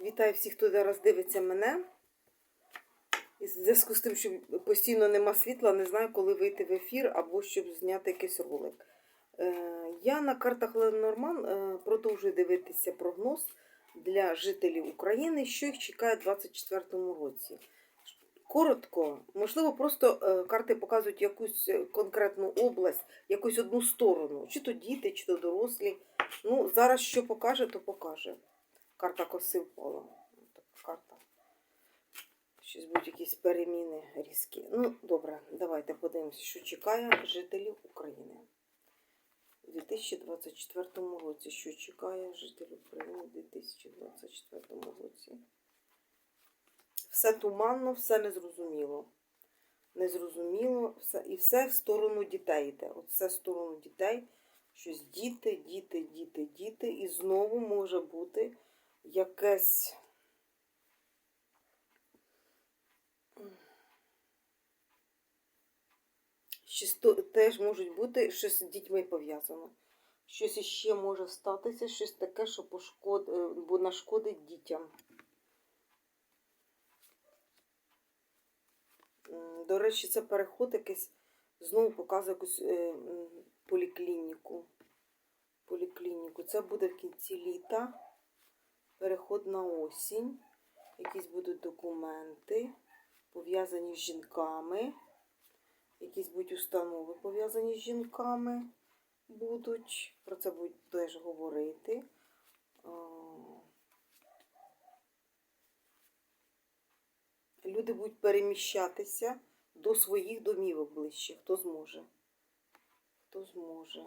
Вітаю всіх, хто зараз дивиться мене. І в зв'язку з тим, що постійно нема світла, не знаю, коли вийти в ефір або щоб зняти якийсь ролик. Е, Я на картах Ленорман продовжую дивитися прогноз для жителів України, що їх чекає у 2024 році. Коротко, можливо, просто е, карти показують якусь конкретну область, якусь одну сторону, чи то діти, чи то дорослі. Ну, зараз що покаже, то покаже. Карта коси впала. Така карта. Щось будуть якісь переміни різкі. Ну, добре, давайте подивимося, що чекає жителів України. У 2024 році. Що чекає жителів України у 2024 році? Все туманно, все незрозуміло. Незрозуміло, все, і все в сторону дітей йде. От все в сторону дітей. Щось діти, діти, діти, діти. І знову може бути якесь. Щось то- теж можуть бути щось з дітьми пов'язано. Щось іще може статися, щось таке, що пошкод... е, бо нашкодить дітям. До речі, це переход якийсь, знову показує якусь е, поліклініку. Поліклініку. Це буде в кінці літа. Переход на осінь. Якісь будуть документи, пов'язані з жінками. Якісь будуть установи пов'язані з жінками будуть. Про це будуть теж говорити. Люди будуть переміщатися до своїх домівок ближче, хто зможе. Хто зможе.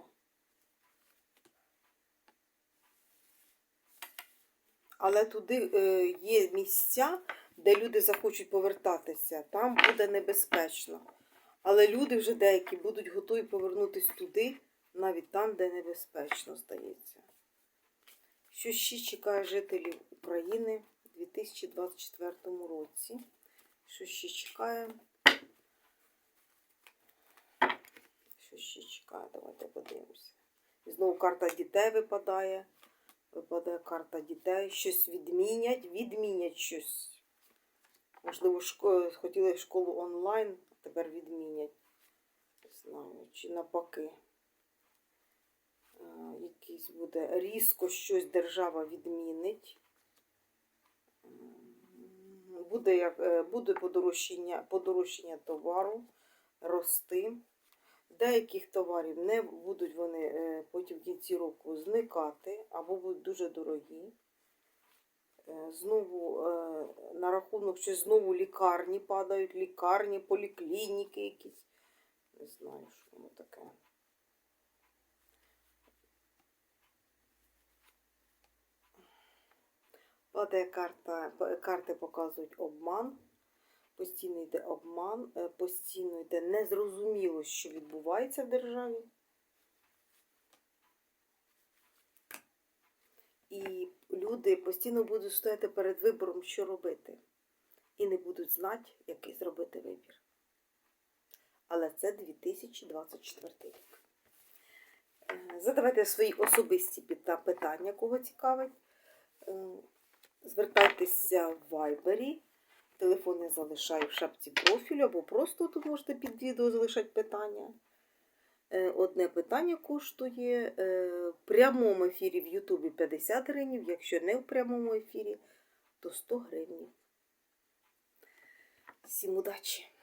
Але туди е, є місця, де люди захочуть повертатися. Там буде небезпечно. Але люди вже деякі будуть готові повернутися туди, навіть там, де небезпечно, здається. Що ще чекає жителів України у 2024 році? Що ще чекає? Що ще чекає? Давайте подивимося. І знову карта дітей випадає. Випадає карта дітей. Щось відмінять, відмінять щось. Можливо, шко... хотіли школу онлайн, а тепер відмінять. Не знаю, чи навпаки. Е, Якийсь буде різко щось держава відмінить. Буде, як, е, буде подорожчання, подорожчання товару рости. Деяких товарів не будуть вони е, потім в кінці року зникати або будуть дуже дорогі. Е, Знову е, на рахунок, що знову лікарні падають, лікарні, поліклініки якісь. Не знаю, що воно таке. Падає карта, карти показують обман. Постійно йде обман, е, постійно йде незрозуміло, що відбувається в державі. І люди постійно будуть стояти перед вибором, що робити. І не будуть знати, який зробити вибір. Але це 2024 рік. Е, Задавайте свої особисті питання, кого цікавить. Е, Звертайтеся в Вайбері. Телефон я залишаю в шапці профілю, або просто тут можете під відео залишати питання. Е, Одне питання коштує е, в прямому ефірі в Ютубі 50 гривень, якщо не в прямому ефірі, то 100 гривень. Всім удачі!